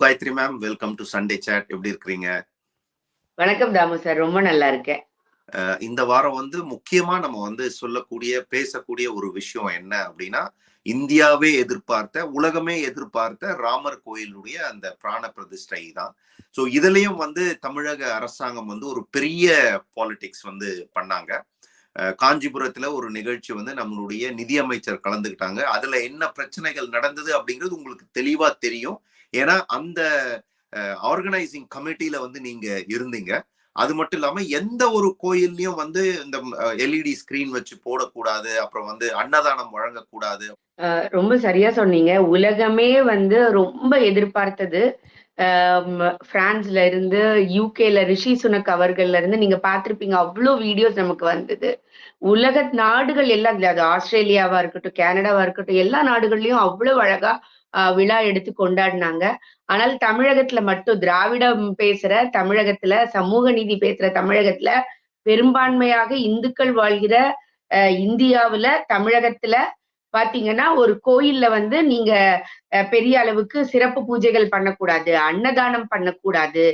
Gayathri ma'am welcome to Sunday chat எப்படி இருக்கிறீங்க? வணக்கம் தாமு சார் ரொம்ப நல்லா இருக்கேன். இந்த வாரம் வந்து முக்கியமா நம்ம வந்து சொல்லக்கூடிய பேசக்கூடிய ஒரு விஷயம் என்ன அப்படின்னா இந்தியாவே எதிர்பார்த்த உலகமே எதிர்பார்த்த ராமர் கோயிலுடைய அந்த பிராண பிரதிஷ்டை தான். ஸோ இதுலயும் வந்து தமிழக அரசாங்கம் வந்து ஒரு பெரிய பாலிடிக்ஸ் வந்து பண்ணாங்க. காஞ்சிபுரத்துல ஒரு நிகழ்ச்சி வந்து நம்மளுடைய நிதியமைச்சர் கலந்துக்கிட்டாங்க. அதுல என்ன பிரச்சனைகள் நடந்தது அப்படிங்கிறது உங்களுக்கு தெளிவா தெரியும். ஏன்னா அந்த ஆர்கனைசிங் கமிட்டியில வந்து நீங்க இருந்தீங்க. அது மட்டும் இல்லாம எந்த ஒரு கோயில்லையும் வந்து இந்த எல்இடி ஸ்கிரீன் வச்சு போடக்கூடாது அப்புறம் வந்து அன்னதானம் வழங்கக்கூடாது. ரொம்ப சரியா சொன்னீங்க. உலகமே வந்து ரொம்ப எதிர்பார்த்தது. பிரான்ஸ்ல இருந்து யூகேல ரிஷி சுனக் அவர்கள்ல இருந்து நீங்க பார்த்திருப்பீங்க. அவ்வளோ வீடியோஸ் நமக்கு வந்தது. உலக நாடுகள் எல்லாம் அது ஆஸ்திரேலியாவா இருக்கட்டும் கனடாவா இருக்கட்டும் எல்லா நாடுகள்லயும் அவ்வளவு அழகா விழா எடுத்து கொண்டாடினாங்க. ஆனால் தமிழகத்துல மட்டும் திராவிடம் பேசுற தமிழகத்துல சமூக நீதி பேசுற தமிழகத்துல பெரும்பான்மையாக இந்துக்கள் வாழ்கிற அஹ், இந்தியாவுல தமிழகத்துல பாத்தீங்கன்னா ஒரு கோயில்ல வந்து நீங்க பெரிய அளவுக்கு சிறப்பு பூஜைகள் பண்ணக்கூடாது அன்னதானம் பண்ணக்கூடாது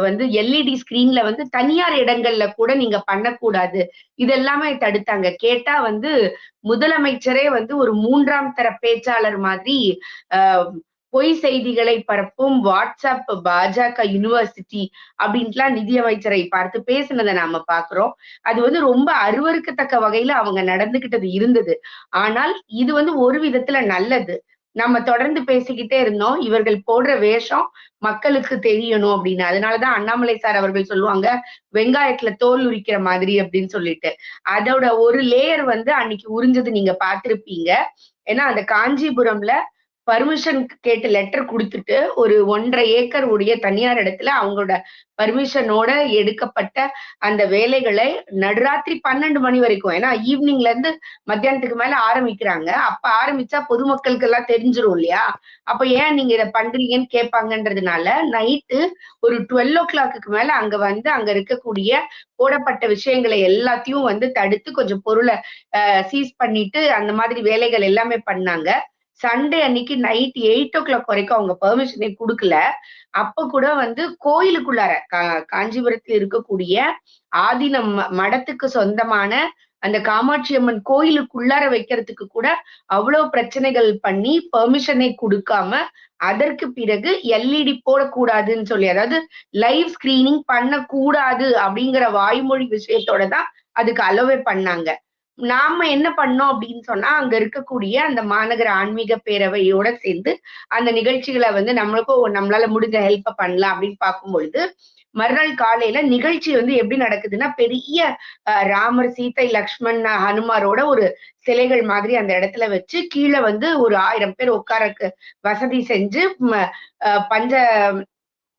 வந்து எல்இடி ஸ்கிரீன்ல வந்து தனியார் இடங்கள்ல கூட நீங்க பண்ணக்கூடாது. இதெல்லாமே தடுத்தாங்க. கேட்டா வந்து முதலமைச்சரே வந்து ஒரு மூன்றாம் தர பேச்சாளர் மாதிரி ஆஹ் பொய் செய்திகளை பரப்பும் வாட்ஸ்அப் பாஜக யூனிவர்சிட்டி அப்படின்ட்டுலாம் நிதியமைச்சரை பார்த்து பேசினதை நாம பாக்குறோம். அது வந்து ரொம்ப அருவருக்கத்தக்க வகையில அவங்க நடந்துகிட்டது இருந்தது. ஆனால் இது வந்து ஒரு விதத்துல நல்லது. நம்ம தொடர்ந்து பேசிக்கிட்டே இருந்தோம். இவர்கள் போடுற வேஷம் மக்களுக்கு தெரியணும் அப்படின்னு. அதனாலதான் அண்ணாமலை சார் அவர்கள் சொல்லுவாங்க வெங்காயத்துல தோல் உரிக்கிற மாதிரி அப்படின்னு சொல்லிட்டு. அதோட ஒரு லேயர் வந்து அன்னைக்கு உறிஞ்சது நீங்க பாத்திருப்பீங்க ஏன்னா அந்த காஞ்சிபுரம்ல பர்மிஷன் கேட்டு லெட்டர் கொடுத்துட்டு ஒரு ஒன்றரை ஏக்கர் உடைய தனியார் இடத்துல அவங்களோட பர்மிஷனோட எடுக்கப்பட்ட அந்த வேலைகளை நடுராத்திரி பன்னெண்டு மணி வரைக்கும் ஏன்னா ஈவினிங்ல இருந்து மத்தியானத்துக்கு மேல ஆரம்பிக்கிறாங்க. அப்ப ஆரம்பிச்சா பொதுமக்களுக்கு எல்லாம் தெரிஞ்சிரும் இல்லையா? அப்ப ஏன் நீங்க இதை பண்றீங்கன்னு கேட்பாங்கன்றதுனால நைட்டு ஒரு டுவெல் ஓ கிளாக்கு மேல அங்க வந்து அங்க இருக்கக்கூடிய போடப்பட்ட விஷயங்களை எல்லாத்தையும் வந்து தடுத்து கொஞ்சம் பொருளை சீஸ் பண்ணிட்டு அந்த மாதிரி வேலைகள் எல்லாமே பண்ணாங்க. சண்டே அன்னைக்கு நைட் எயிட் ஓ கிளாக் வரைக்கும் அவங்க பெர்மிஷனே கொடுக்கல. அப்ப கூட வந்து கோயிலுக்குள்ளார கா- காஞ்சிபுரத்தில் இருக்கக்கூடிய ஆதீனம் மடத்துக்கு சொந்தமான அந்த காமாட்சி அம்மன் கோயிலுக்குள்ளார வைக்கிறதுக்கு கூட அவ்வளவு பிரச்சனைகள் பண்ணி பெர்மிஷனை கொடுக்காம அதற்கு பிறகு எல்இடி போடக்கூடாதுன்னு சொல்லி அதாவது லைவ் ஸ்கிரீனிங் பண்ணக்கூடாது அப்படிங்கிற வாய்மொழி விஷயத்தோட தான் அதுக்கு அலோவே பண்ணாங்க. நாம என்ன பண்ணோம் அப்படின்னு சொன்னா அங்க இருக்கக்கூடிய அந்த மாநகர ஆன்மீக பேரவையோட சேர்ந்து அந்த நிகழ்ச்சிகளை வந்து நம்மளுக்கும் நம்மளால முடிஞ்ச ஹெல்ப் பண்ணலாம் அப்படின்னு பார்க்கும் பொழுது மறுநாள் காலையில நிகழ்ச்சி வந்து எப்படி நடக்குதுன்னா பெரிய அஹ், ராமர் சீதை லக்ஷ்மண் ஹனுமாரோட ஒரு சிலைகள் மாதிரி அந்த இடத்துல வச்சு கீழே வந்து ஒரு ஆயிரம் பேர் உட்காரக்கு வசதி செஞ்சு பஞ்ச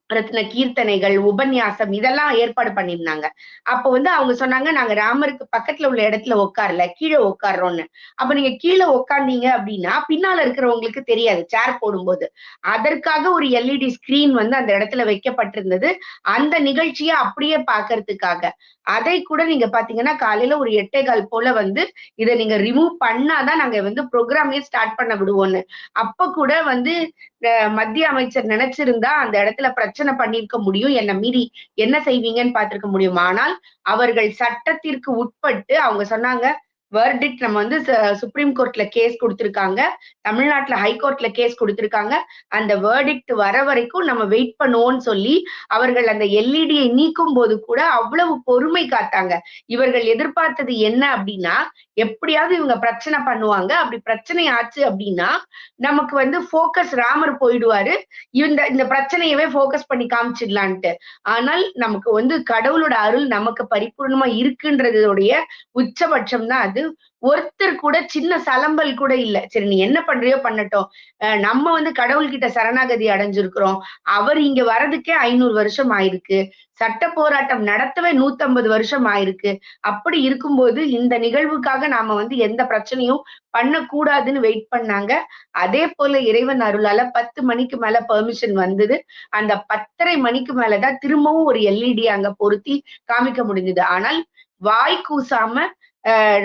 ரத்ன கீர்த்தனைகள் உபன்யாசம் இதெல்லாம் ஏற்பாடு பண்ணியிருந்தாங்க. அப்போ வந்து அவங்க சொன்னாங்க நாங்க ராமருக்கு பக்கத்துல உள்ள இடத்துல உட்காரல கீழே உட்கார்றோம்னு. அப்ப நீங்க கீழே உட்கார்ந்தீங்க அப்படின்னா பின்னால இருக்கிறவங்களுக்கு தெரியாது சேர் போடும்போது. அதற்காக ஒரு எல்இடி ஸ்கிரீன் வந்து அந்த இடத்துல வைக்கப்பட்டிருந்தது. அந்த நிகழ்ச்சியை அப்படியே பாக்குறதுக்காக அதை கூட நீங்க பாத்தீங்கன்னா காலையில ஒரு எட்டே கால் போல வந்து இதை நீங்க ரிமூவ் பண்ணாதான் நாங்க வந்து ப்ரோக்ராமே ஸ்டார்ட் பண்ண விடுவோம்னு. அப்ப கூட வந்து மத்திய அமைச்சர் நினைச்சிருந்தா அந்த இடத்துல பிரச்சனை பண்ணிருக்க முடியும். என்ன மீறி என்ன செய்வீங்கன்னு பார்த்திருக்க முடியும் ஆனால் அவர்கள் சட்டத்திற்கு உட்பட்டு அவங்க சொன்னாங்க வேர்டிக்ட் நம்ம வந்து சுப்ரீம் கோர்ட்ல கேஸ் கொடுத்துருக்காங்க. தமிழ்நாட்டுல ஹைகோர்ட்ல கேஸ் கொடுத்துருக்காங்க. அந்த வேர்டிக்ட் வர வரைக்கும் நம்ம வெயிட் பண்ணுவோம்னு சொல்லி அவர்கள் அந்த எல்இடியை நீக்கும் போது கூட அவ்வளவு பொறுமை காத்தாங்க. இவர்கள் எதிர்பார்த்தது என்ன அப்படின்னா எப்படியாவது இவங்க பிரச்சனை பண்ணுவாங்க. அப்படி பிரச்சனை ஆச்சு அப்படின்னா நமக்கு வந்து போக்கஸ் ராமர் போயிடுவாரு. இந்த இந்த பிரச்சனையவே போக்கஸ் பண்ணி காமிச்சிடலான்ட்டு. ஆனால் நமக்கு வந்து கடவுளோட அருள் நமக்கு பரிபூர்ணமா இருக்குன்றதோடைய உச்சபட்சம் தான் அது. ஒருத்தர் கூட சின்ன சலம்பல் கூட இல்ல. சரி நீ என்ன பண்றியோ பண்ணட்டும். நம்ம வந்து கடவுள்கிட்ட சரணாகதி அடைஞ்சிருக்கிறோம். அவர் இங்க வர்றதுக்கே ஐநூறு வருஷம் ஆயிருக்கு. சட்ட போராட்டம் நடத்தவே நூத்தம்பது வருஷம் ஆயிருக்கு. அப்படி இருக்கும்போது இந்த நிகழ்வுக்காக நாம வந்து எந்த பிரச்சனையும் பண்ணக்கூடாதுன்னு வெயிட் பண்ணாங்க. அதே போல இறைவன் அருளால பத்து மணிக்கு மேல பெர்மிஷன் வந்தது. அந்த பத்தரை மணிக்கு மேலதான் திரும்பவும் ஒரு எல்இடி அங்க பொருத்தி காமிக்க முடிஞ்சது. ஆனால் வாய் கூசாம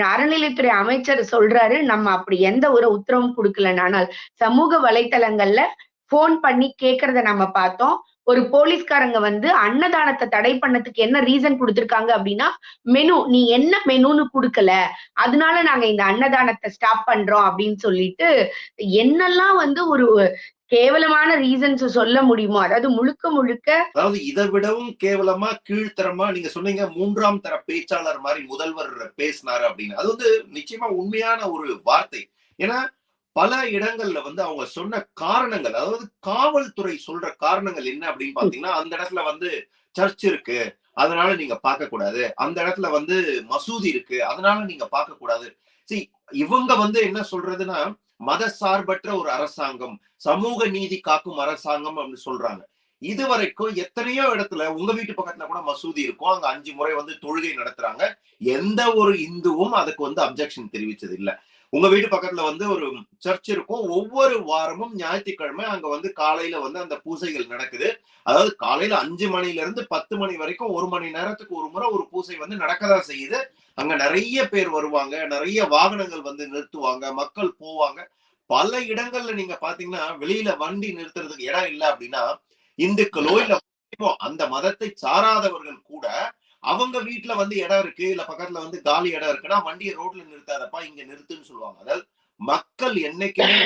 அறநிலைத்துறை அமைச்சர் சொல்றாரு நம்ம அப்படி எந்த ஒரு உத்தரவும் கொடுக்கலன்னு ஆனால் சமூக வலைத்தளங்கள்ல போன் பண்ணி கேக்குறத நம்ம பார்த்தோம். ஒரு போலீஸ்காரங்க வந்து அன்னதானத்தை தடை பண்ணதுக்கு என்ன ரீசன் கொடுத்துருக்காங்க அப்படின்னா மெனு நீ என்ன மெனுன்னு கொடுக்கல. அதனால நாங்க இந்த அன்னதானத்தை ஸ்டாப் பண்றோம் அப்படின்னு சொல்லிட்டு என்னெல்லாம் வந்து ஒரு கேவலமான ரீசன்ஸ் சொல்ல முடியுமோ? அதாவது முழுக்க முழுக்க அதாவது இதை விடவும் கேவலமா கீழ்த்தரமா நீங்க சொன்னீங்க மூன்றாம் தர பேச்சாளர் மாதிரி முதல்வர் பேசினாரு அப்படின்னு. அது வந்து நிச்சயமா உண்மையான ஒரு வார்த்தை. ஏன்னா பல இடங்கள்ல வந்து அவங்க சொன்ன காரணங்கள் அதாவது காவல்துறை சொல்ற காரணங்கள் என்ன அப்படின்னு பாத்தீங்கன்னா அந்த இடத்துல வந்து சர்ச் இருக்கு. அதனால நீங்க பார்க்க கூடாது அந்த இடத்துல வந்து மசூதி இருக்கு. அதனால நீங்க பார்க்க கூடாது சரி இவங்க வந்து என்ன சொல்றதுன்னா மத சார்பற்ற ஒரு அரசாங்கம் சமூக நீதி காக்கும் அரசாங்கம் அப்படின்னு சொல்றாங்க. இது வரைக்கும் எத்தனையோ இடத்துல உங்க வீட்டு பக்கத்துல கூட மசூதி இருக்கும். அங்க அஞ்சு முறை வந்து தொழுகை நடத்துறாங்க. எந்த ஒரு இந்துவும் அதுக்கு வந்து அப்செக்ஷன் தெரிவிச்சது இல்ல உங்க வீட்டு பக்கத்துல வந்து ஒரு சர்ச் இருக்கும். ஒவ்வொரு வாரமும் ஞாயிற்றுக்கிழமை அங்க வந்து காலையில வந்து அந்த பூசைகள் நடக்குது. அதாவது காலையில அஞ்சு மணில இருந்து பத்து மணி வரைக்கும் ஒரு மணி நேரத்துக்கு ஒரு முறை ஒரு பூசை வந்து நடக்கதான் செய்யுது. அங்க நிறைய பேர் வருவாங்க. நிறைய வாகனங்கள் வந்து நிறுத்துவாங்க. மக்கள் போவாங்க. பல இடங்கள்ல நீங்க பாத்தீங்கன்னா வெளியில வண்டி நிறுத்துறதுக்கு இடம் இல்லை அப்படின்னா இந்துக்களோ இல்ல அந்த மதத்தை சாராதவர்கள் கூட அவங்க வீட்டுல வந்து இடம் இருக்கு இல்ல பக்கத்துல வந்து காலி இடம் இருக்குன்னா வண்டியை ரோட்ல நிறுத்தாதப்பா இங்க நிறுத்துன்னு சொல்லுவாங்க. அதாவது மக்கள் என்னைக்குமே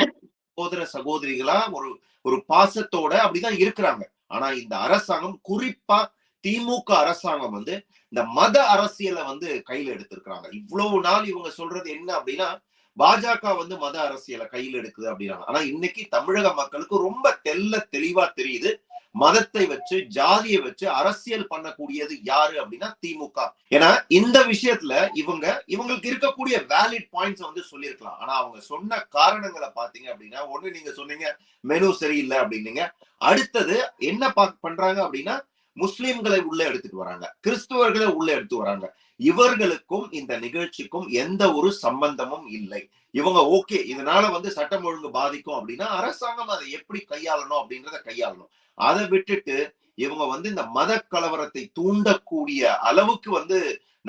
சகோதர சகோதரிகளா ஒரு ஒரு பாசத்தோட அப்படிதான் இருக்கிறாங்க. ஆனா இந்த அரசாங்கம் குறிப்பா திமுக அரசாங்கம் வந்து இந்த மத அரசியலை வந்து கையில எடுத்திருக்கிறாங்க. இவ்வளவு நாள் இவங்க சொல்றது என்ன அப்படின்னா பாஜக வந்து மத அரசியலை கையில் எடுக்குது அப்படின்னாங்க ஆனா இன்னைக்கு தமிழக மக்களுக்கு ரொம்ப தெல்ல தெளிவா தெரியுது. மதத்தை வச்சு ஜாதியை வச்சு அரசியல் பண்ணக்கூடியது யாரு அப்படின்னா திமுக. ஏன்னா இந்த விஷயத்துல இவங்க இவங்களுக்கு இருக்கக்கூடிய வேலிட் பாயிண்ட்ஸ் வந்து சொல்லியிருக்கலாம். ஆனா அவங்க சொன்ன காரணங்களை பாத்தீங்க அப்படின்னா ஒண்ணு நீங்க சொன்னீங்க மெனு சரியில்லை அப்படின்னீங்க. அடுத்தது என்ன பண்றாங்க அப்படின்னா முஸ்லிம்களை உள்ள எடுத்துட்டு வராங்க. கிறிஸ்துவர்களை உள்ள எடுத்து வராங்க. இவர்களுக்கும் இந்த நிகழ்ச்சிக்கும் எந்த ஒரு சம்பந்தமும் இல்லை. இவங்க ஓகே இதனால வந்து சட்டம் ஒழுங்கு பாதிக்கும் அப்படின்னா அரசாங்கம் அதை எப்படி கையாளணும் அப்படின்றத கையாளணும். அதை விட்டுட்டு இவங்க வந்து இந்த மத கலவரத்தை தூண்டக்கூடிய அளவுக்கு வந்து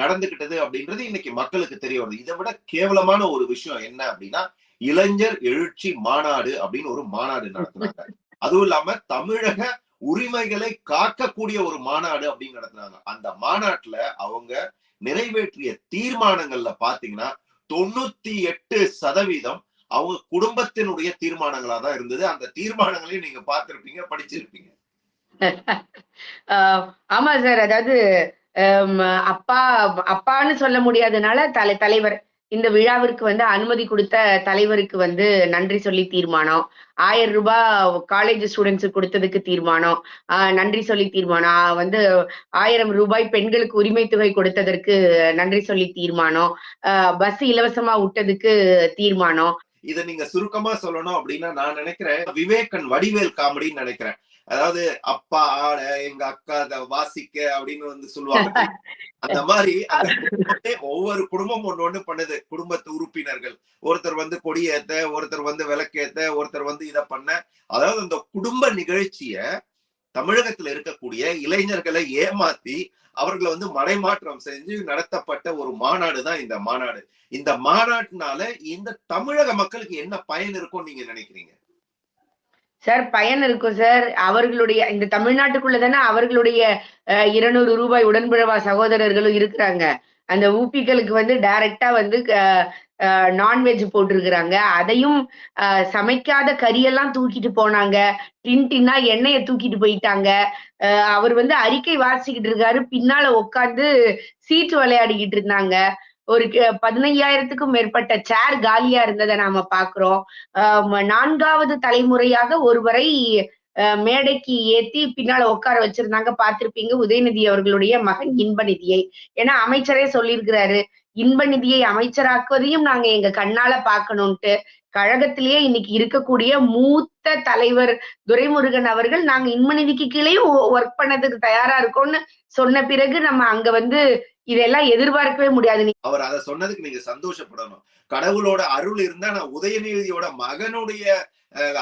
நடந்துகிட்டது அப்படின்றது இன்னைக்கு மக்களுக்கு தெரிய வருது. இதை விட கேவலமான ஒரு விஷயம் என்ன அப்படின்னா இளைஞர் எழுச்சி மாநாடு அப்படின்னு ஒரு மாநாடு நடத்தினாங்க. அதுவும் இல்லாம தமிழக உரிமைகளை காக்கக்கூடிய ஒரு மாநாடு அப்படின்னு நடத்துனாங்க. அந்த மாநாட்டுல அவங்க நிறைவேற்றிய தீர்மானங்கள்ல பாத்தீங்கன்னா தொண்ணூத்தி எட்டு சதவீதம் அவங்க குடும்பத்தினுடைய தீர்மானங்களா தான் இருந்தது. அந்த தீர்மானங்களையும் நீங்க பார்த்திருப்பீங்க படிச்சிருப்பீங்க. ஆஹ் ஆமா சார். அதாவது அப்பா அப்பான்னு சொல்ல முடியாதனால தலை தலைவர் இந்த விழாவிற்கு வந்து அனுமதி கொடுத்த தலைவருக்கு வந்து நன்றி சொல்லி தீர்மானம். ஆயிரம் ரூபாய் காலேஜ் ஸ்டூடெண்ட்ஸுக்கு கொடுத்ததுக்கு தீர்மானம். ஆஹ் நன்றி சொல்லி தீர்மானம். வந்து ஆயிரம் ரூபாய் பெண்களுக்கு உரிமை தொகை கொடுத்ததற்கு நன்றி சொல்லி தீர்மானம். பஸ் இலவசமா விட்டதுக்கு தீர்மானம். இத நீங்க சுருக்கமா சொல்லணும் அப்படின்னா நான் நினைக்கிறேன் விவேகன் வடிவேல் காமெடின்னு நினைக்கிறேன். அதாவது அப்பா ஆட எங்க அக்கா அத வாசிக்க அப்படின்னு வந்து சொல்லுவாங்க. அந்த மாதிரி அந்த ஒவ்வொரு குடும்பம் ஒண்ணு ஒண்ணு பண்ணுது. குடும்பத்து உறுப்பினர்கள். ஒருத்தர் வந்து கொடியேத்த ஒருத்தர் வந்து விளக்கேத்த ஒருத்தர் வந்து இத பண்ண. அதாவது அந்த குடும்ப நிகழ்ச்சிய தமிழகத்துல இருக்கக்கூடிய இளைஞர்களை ஏமாத்தி அவர்களை வந்து மடைமாற்றம் செஞ்சு நடத்தப்பட்ட ஒரு மாநாடு தான் இந்த மாநாடு. இந்த மாநாட்டினால இந்த தமிழக மக்களுக்கு என்ன பயன் இருக்கும்னு நீங்க நினைக்கிறீங்க? சார் பயன் இருக்கும் சார். அவர்களுடைய இந்த தமிழ்நாட்டுக்குள்ள தானே அவர்களுடைய இருநூறு ரூபாய் உடன்பிறவா சகோதரர்களும் இருக்கிறாங்க. அந்த ஊப்பிகளுக்கு வந்து டைரக்டா வந்து நான்வெஜ் போட்டிருக்கிறாங்க. அதையும் சமைக்காத கறியெல்லாம் தூக்கிட்டு போனாங்க. டின் டின்னா எண்ணெயை தூக்கிட்டு போயிட்டாங்க. அஹ், அவர் வந்து அறிக்கை வாசிக்கிட்டு இருக்காரு. பின்னால உட்காந்து சீட்டு விளையாடிக்கிட்டு இருந்தாங்க. ஒரு பதினையாயிரத்துக்கும் மேற்பட்ட சேர் காலியா இருந்ததை நாம பாக்குறோம். நான்காவது தலைமுறையாக ஒருவரை மேடைக்கு ஏத்தி பின்னால உட்கார வச்சிருந்தாங்க. பார்த்திருப்பீங்க உதயநிதி அவர்களுடைய மகன் இன்பநிதியை. ஏன்னா அமைச்சரே சொல்லியிருக்கிறாரு இன்பநிதியை அமைச்சராக்குவதையும் நாங்க எங்க கண்ணால பாக்கணும்ட்டு கழகத்திலேயே இன்னைக்கு இருக்கக்கூடிய மூத்த தலைவர் துரைமுருகன் அவர்கள் நாங்க இன்பநிதிக்கு கீழே ஒர்க் பண்ணதுக்கு தயாரா இருக்கோம்னு சொன்ன பிறகு நம்ம அங்க வந்து இதெல்லாம் எதிர்பார்க்கவே முடியாது அவர் அதை சொன்னதுக்கு நீங்க சந்தோஷப்படணும். கடவுளோட அருள் இருந்தா நான் உதயநிதியோட மகனுடைய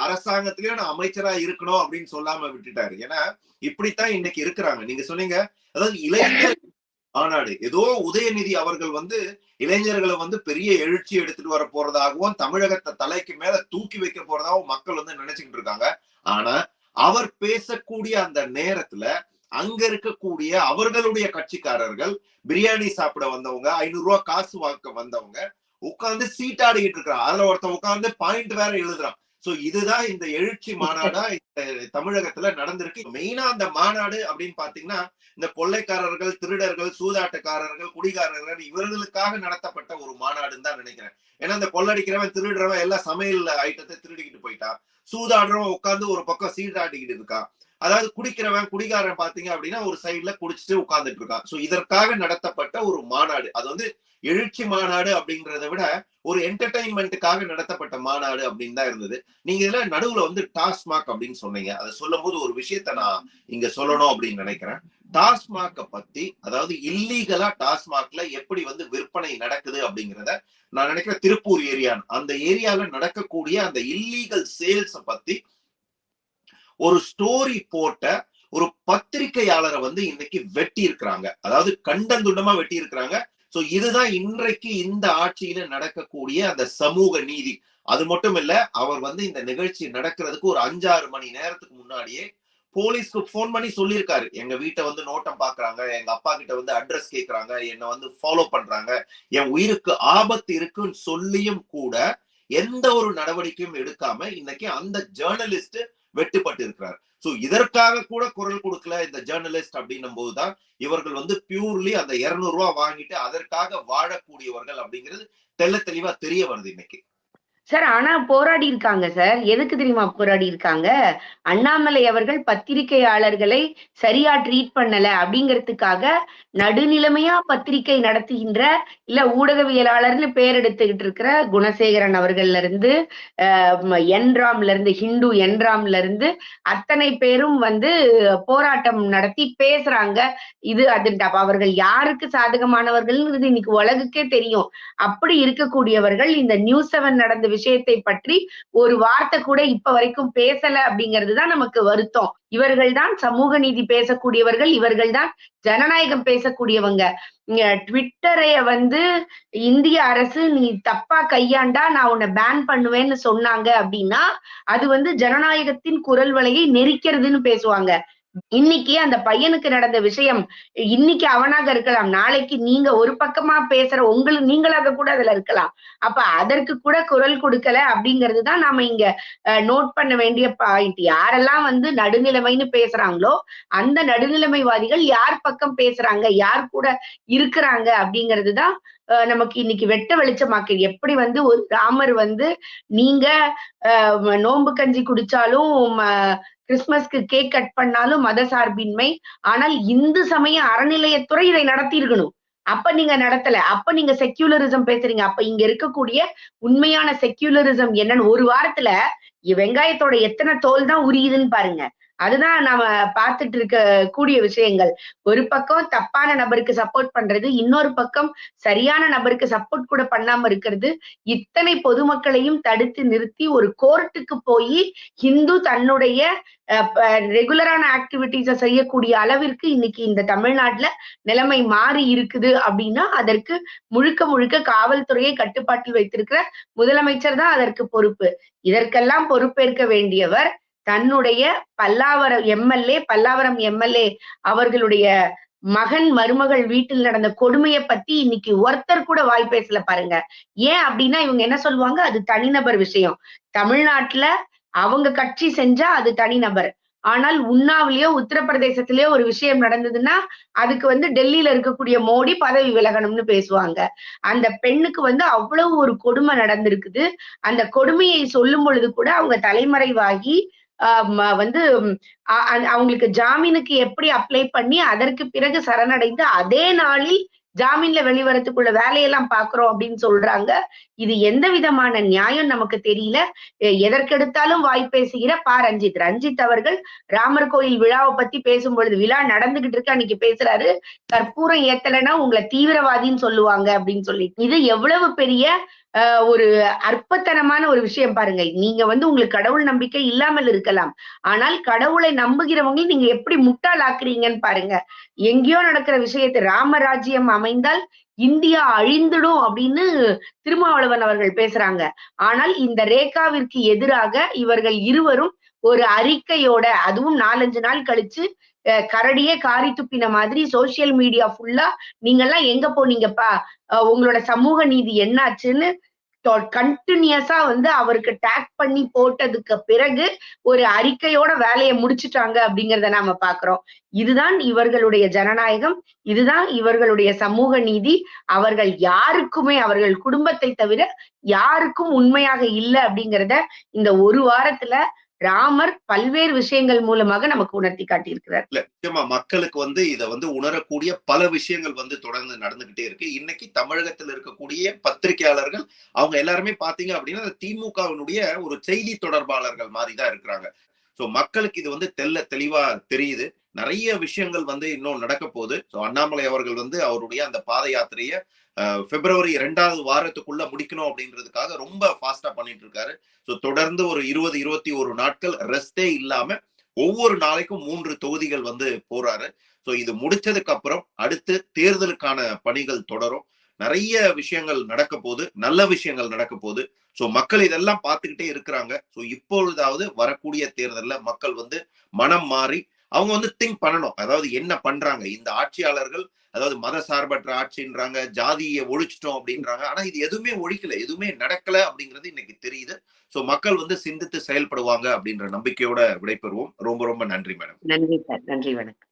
அரசாங்கத்திலயும் நான் அமைச்சரா இருக்கணும் அப்படின்னு சொல்லாம விட்டுட்டாரு. ஏன்னா இப்படித்தான் இன்னைக்கு இருக்கிறாங்க. நீங்க சொன்னீங்க அதாவது இளைஞர் மாநாடு. ஏதோ உதயநிதி அவர்கள் வந்து இளைஞர்களை வந்து பெரிய எழுச்சி எடுத்துட்டு வர போறதாகவும் தமிழகத்தை தலைக்கு மேல தூக்கி வைக்க போறதாகவும் மக்கள் வந்து நினைச்சுக்கிட்டு இருக்காங்க. ஆனா அவர் பேசக்கூடிய அந்த நேரத்துல அங்க இருக்கக்கூடிய அவர்களுடைய கட்சிக்காரர்கள் பிரியாணி சாப்பிட வந்தவங்க ஐநூறு ரூபாய் காசு வாக்க வந்தவங்க உட்கார்ந்து சீட்டாடிக்கிட்டு இருக்காங்க அதுல ஒருத்தன் உட்கார்ந்து பாயிண்ட் வேற எழுதுறான். சோ இதுதான் இந்த எழுச்சி மாநாடா இந்த தமிழகத்துல நடந்திருக்கு. மெயினா அந்த மாநாடு அப்படின்னு பாத்தீங்கன்னா இந்த கொள்ளைக்காரர்கள் திருடர்கள் சூதாட்டக்காரர்கள் குடிகாரர்கள் இவர்களுக்காக நடத்தப்பட்ட ஒரு மாநாடுன்னு தான் நினைக்கிறேன். ஏன்னா இந்த கொள்ளடிக்கிறவன் திருடுறவன் எல்லா சமையல் ஐட்டத்தை திருடிக்கிட்டு போயிட்டான் சூதாடுறவன் உட்கார்ந்து ஒரு பக்கம் சீட்டாட்டிக்கிட்டு இருக்கான் அதாவது குடிக்கிறவன் குடிகாரன் பாத்தீங்க அப்படின்னா ஒரு சைட்ல குடிச்சிட்டு உட்கார்ந்துட்டு இருக்கான் சோ இதற்காக நடத்தப்பட்ட ஒரு மாநாடு. அது வந்து எழுச்சி மாநாடு அப்படிங்கறத விட ஒரு என்டர்டைன்மெண்ட்டுக்காக நடத்தப்பட்ட மாநாடு அப்படின்னு தான் இருந்தது. நீங்க இதுல நடுவுல வந்து டாஸ்மாக் அப்படின்னு சொன்னீங்க. அதை சொல்லும் போது ஒரு விஷயத்த நான் இங்க சொல்லணும் அப்படின்னு நினைக்கிறேன். டாஸ்மாக்க பத்தி அதாவது இல்லீகலா டாஸ்மாக்ல எப்படி வந்து விற்பனை நடக்குது அப்படிங்கிறத நான் நினைக்கிறேன் திருப்பூர் ஏரியா அந்த ஏரியால நடக்கக்கூடிய அந்த இல்லீகல் சேல்ஸ பத்தி ஒரு ஸ்டோரி போட்ட ஒரு பத்திரிகையாளரை வந்து இன்னைக்கு வெட்டி இருக்கிறாங்க அதாவது கண்டந்துண்டமா வெட்டி இருக்கிறாங்க சோ இதுதான் இன்றைக்கு இந்த ஆட்சியில நடக்கக்கூடிய அந்த சமூக நீதி. அது மட்டும் இல்ல அவர் வந்து இந்த நிகழ்ச்சி நடக்கிறதுக்கு ஒரு அஞ்சாறு மணி நேரத்துக்கு முன்னாடியே போலீஸ்க்கு போன் பண்ணி சொல்லியிருக்காரு. எங்க வீட்டை வந்து நோட்டம் பாக்குறாங்க எங்க அப்பா கிட்ட வந்து அட்ரஸ் கேக்குறாங்க என்னை வந்து ஃபாலோ பண்றாங்க. என் உயிருக்கு ஆபத்து இருக்குன்னு சொல்லியும் கூட எந்த ஒரு நடவடிக்கையும் எடுக்காம இன்னைக்கு அந்த ஜேர்னலிஸ்ட் வெட்டுப்பட்டு இருக்கிறார் சோ இதற்காக கூட குரல் கொடுக்கல இந்த ஜேர்னலிஸ்ட் அப்படின்னும் போதுதான் இவர்கள் வந்து பியூர்லி அந்த இருநூறு ரூபாய் வாங்கிட்டு அதற்காக வாழக்கூடியவர்கள் அப்படிங்கிறது தெல்ல தெளிவா தெரிய வருது இன்னைக்கு. சார் ஆனா போராடி இருக்காங்க சார் எதுக்கு தெரியுமா போராடி இருக்காங்க? அண்ணாமலை அவர்கள் பத்திரிகையாளர்களை சரியா ட்ரீட் பண்ணல அப்படிங்கிறதுக்காக நடுநிலைமையா பத்திரிகை நடத்துகின்ற இல்ல ஊடகவியலாளர்னு பேர் எடுத்துக்கிட்டு இருக்கிற குணசேகரன் அவர்கள்ல இருந்து என்ராம்ல இருந்து ஹிந்து என்ராம்ல இருந்து அத்தனை பேரும் வந்து போராட்டம் நடத்தி பேசுறாங்க. இது அது அவர்கள் யாருக்கு சாதகமானவர்கள் இன்னைக்கு உலகுக்கே தெரியும். அப்படி இருக்கக்கூடியவர்கள் இந்த நியூஸ் செவன் நடந்த விஷயத்தை பற்றி ஒரு வார்த்தை கூட இப்ப வரைக்கும் பேசல அப்படிங்கிறது தான் நமக்கு வருத்தம். இவர்கள் தான் சமூக நீதி பேசக்கூடியவர்கள் இவர்கள் தான் ஜனநாயகம் பேசக்கூடியவங்க. ட்விட்டரைய வந்து இந்திய அரசு நீ தப்பா கையாண்டா நான் உன்னை பேன் பண்ணுவேன்னு சொன்னாங்க அப்படின்னா அது வந்து ஜனநாயகத்தின் குரல் வலையை நெரிக்கிறதுன்னு பேசுவாங்க. இன்னைக்கு அந்த பையனுக்கு நடந்த விஷயம் இன்னைக்கு அவனாக இருக்கலாம் நாளைக்கு நீங்க ஒரு பக்கமா பேசுற உங்களுக்கு நீங்களாக கூட அதுல இருக்கலாம். அப்ப அதற்கு கூட குரல் கொடுக்கல அப்படிங்கிறது தான் நாம இங்க நோட் பண்ண வேண்டிய பாயிண்ட் யாரெல்லாம் வந்து நடுநிலைமைன்னு பேசுறாங்களோ அந்த நடுநிலைமைவாதிகள் யார் பக்கம் பேசுறாங்க யார் கூட இருக்கிறாங்க அப்படிங்கிறது தான் நமக்கு இன்னைக்கு வெட்ட வெளிச்சமாக்கு எப்படி வந்து ஒரு ராமர் வந்து நீங்க நோன்பு கஞ்சி குடிச்சாலும் கிறிஸ்துமஸ்க்கு கேக் கட் பண்ணாலும் மத சார்பின்மை. ஆனால் இந்து சமய அறநிலையத்துறை இதை நடத்தியிருக்கணும். அப்ப நீங்க நடத்தல. அப்ப நீங்க செக்யூலரிசம் பேசுறீங்க. அப்ப இங்க இருக்கக்கூடிய உண்மையான செக்யூலரிசம் என்னன்னு ஒரு வாரத்துல வெங்காயத்தோட எத்தனை தோல் தான் உரியுதுன்னு பாருங்க. அதுதான் நாம பார்த்துட்டு இருக்க கூடிய விஷயங்கள். ஒரு பக்கம் தப்பான நபருக்கு சப்போர்ட் பண்றது இன்னொரு பக்கம் சரியான நபருக்கு சப்போர்ட் கூட பண்ணாம இருக்கிறது. இத்தனை பொதுமக்களையும் தடுத்து நிறுத்தி ஒரு கோர்ட்டுக்கு போய் ஹிந்து தன்னுடைய ரெகுலரான ஆக்டிவிட்டிஸை செய்யக்கூடிய அளவிற்கு இன்னைக்கு இந்த தமிழ்நாட்டுல நிலைமை மாறி இருக்குது அப்படின்னா அதற்கு முழுக்க முழுக்க காவல்துறையை கட்டுப்பாட்டில் வைத்திருக்கிற முதலமைச்சர் தான் அதற்கு பொறுப்பு. இதற்கெல்லாம் பொறுப்பேற்க வேண்டியவர் தன்னுடைய பல்லாவரம் எம்எல்ஏ பல்லாவரம் எம்எல்ஏ அவர்களுடைய மகன் மருமகள் வீட்டில் நடந்த கொடுமையை பத்தி இன்னைக்கு ஒருத்தர் கூட வாய் பேசல பாருங்க. ஏன் அப்படின்னா இவங்க என்ன சொல்லுவாங்க? அது தனிநபர் விஷயம். தமிழ்நாட்டுல அவங்க கட்சி செஞ்சா அது தனிநபர். ஆனால் உண்ணாவிலேயோ உத்தரப்பிரதேசத்திலேயோ ஒரு விஷயம் நடந்ததுன்னா அதுக்கு வந்து டெல்லியில இருக்கக்கூடிய மோடி பதவி விலகணும்னு பேசுவாங்க. அந்த பெண்ணுக்கு வந்து அவ்வளவு ஒரு கொடுமை நடந்திருக்குது. அந்த கொடுமையை சொல்லும் பொழுது கூட அவங்க தலைமறைவாகி வந்து அவங்களுக்கு ஜாமீனுக்கு எப்படி அப்ளை பண்ணி அதற்கு பிறகு சரணடைந்து அதே நாளில் ஜாமீன்ல வெளிவரத்துக்குள்ள வேலையெல்லாம் பாக்குறோம் அப்படின்னு சொல்றாங்க. இது எந்த விதமான நியாயம் நமக்கு தெரியல. எதற்கெடுத்தாலும் வாய் பேசுகிற பா ரஞ்சித். ரஞ்சித் அவர்கள் ராமர் கோயில் விழாவை பத்தி பேசும் பொழுது விழா நடந்துகிட்டு இருக்கு அன்னைக்கு பேசுறாரு. கற்பூரம் ஏத்தலைன்னா உங்களை தீவிரவாதின்னு சொல்லுவாங்க அப்படின்னு சொல்லி இது எவ்வளவு பெரிய ஒரு அற்பத்தனமான ஒரு விஷயம் பாருங்க. நீங்க வந்து உங்களுக்கு கடவுள் நம்பிக்கை இல்லாமல் இருக்கலாம். ஆனால் கடவுளை நம்புகிறவங்க நீங்க எப்படி முட்டாளாக்குறீங்கன்னு பாருங்க. எங்கேயோ நடக்கிற விஷயத்தை ராமராஜ்யம் அமைந்தால் இந்தியா அழிந்துடும் அப்படின்னு திருமாவளவன் அவர்கள் பேசுறாங்க. ஆனால் இந்த ரேகாவிற்கு எதிராக இவர்கள் இருவரும் ஒரு அறிக்கையோட அதுவும் நாலஞ்சு நாள் கழிச்சு கரடியே காரி துப்பின மாதிரி சோசியல் மீடியா ஃபுல்லா நீங்கெல்லாம் எங்க போனீங்கப்பா உங்களோட சமூக நீதி என்னாச்சுன்னு கண்டினியூஸா வந்து அவருக்கு டேக் பண்ணி போட்டதுக்கு பிறகு ஒரு அறிக்கையோட வேலையை முடிச்சுட்டாங்க அப்படிங்கிறத நாம பாக்குறோம். இதுதான் இவர்களுடைய ஜனநாயகம். இதுதான் இவர்களுடைய சமூக நீதி. அவர்கள் யாருக்குமே அவர்கள் குடும்பத்தை தவிர யாருக்கும் உண்மையாக இல்லை அப்படிங்கிறத இந்த ஒரு வாரத்துல ராமர் பல்வேறு விஷயங்கள் மூலமாக நமக்கு உணர்த்தி காட்டியிருக்கிறார். இல்ல நிச்சயமா மக்களுக்கு வந்து இத வந்து உணரக்கூடிய பல விஷயங்கள் வந்து தொடர்ந்து நடந்துகிட்டே இருக்கு. இன்னைக்கு தமிழகத்தில் இருக்கக்கூடிய பத்திரிகையாளர்கள் அவங்க எல்லாருமே பாத்தீங்க அப்படின்னா திமுகவினுடைய ஒரு செய்தி தொடர்பாளர்கள் மாதிரி தான் இருக்கிறாங்க. சோ மக்களுக்கு இது வந்து தெல்ல தெளிவா தெரியுது. நிறைய விஷயங்கள் வந்து இன்னும் நடக்க போகுது ஸோ அண்ணாமலை அவர்கள் வந்து அவருடைய அந்த பாத யாத்திரையை பிப்ரவரி இரண்டாவது வாரத்துக்குள்ள முடிக்கணும் அப்படின்றதுக்காக ரொம்ப ஃபாஸ்டா பண்ணிட்டு இருக்காரு ஸோ தொடர்ந்து ஒரு இருபது இருபத்தி ஒரு நாட்கள் ரெஸ்டே இல்லாம ஒவ்வொரு நாளைக்கும் மூன்று தொகுதிகள் வந்து போறாரு. ஸோ இது முடிச்சதுக்கு அப்புறம் அடுத்து தேர்தலுக்கான பணிகள் தொடரும். நிறைய விஷயங்கள் நடக்க போகுது நல்ல விஷயங்கள் நடக்க போகுது. ஸோ மக்கள் இதெல்லாம் பார்த்துக்கிட்டே இருக்கிறாங்க. ஸோ இப்பொழுதாவது வரக்கூடிய தேர்தலில் மக்கள் வந்து மனம் மாறி அவங்க வந்து திங்க் பண்ணணும். அதாவது என்ன பண்றாங்க? இந்த ஆட்சியாளர்கள் அதாவது மத சார்பற்ற ஆட்சின்றாங்க ஜாதியை ஒழிச்சிட்டோம் அப்படின்றாங்க. ஆனா இது எதுவுமே ஒழிக்கல எதுவுமே நடக்கல அப்படிங்கிறது இன்னைக்கு தெரியுது. சோ மக்கள் வந்து சிந்தித்து செயல்படுவாங்க அப்படின்ற நம்பிக்கையோட விடைபெறுவோம். ரொம்ப ரொம்ப நன்றி மேடம். நன்றி சார். நன்றி வணக்கம்.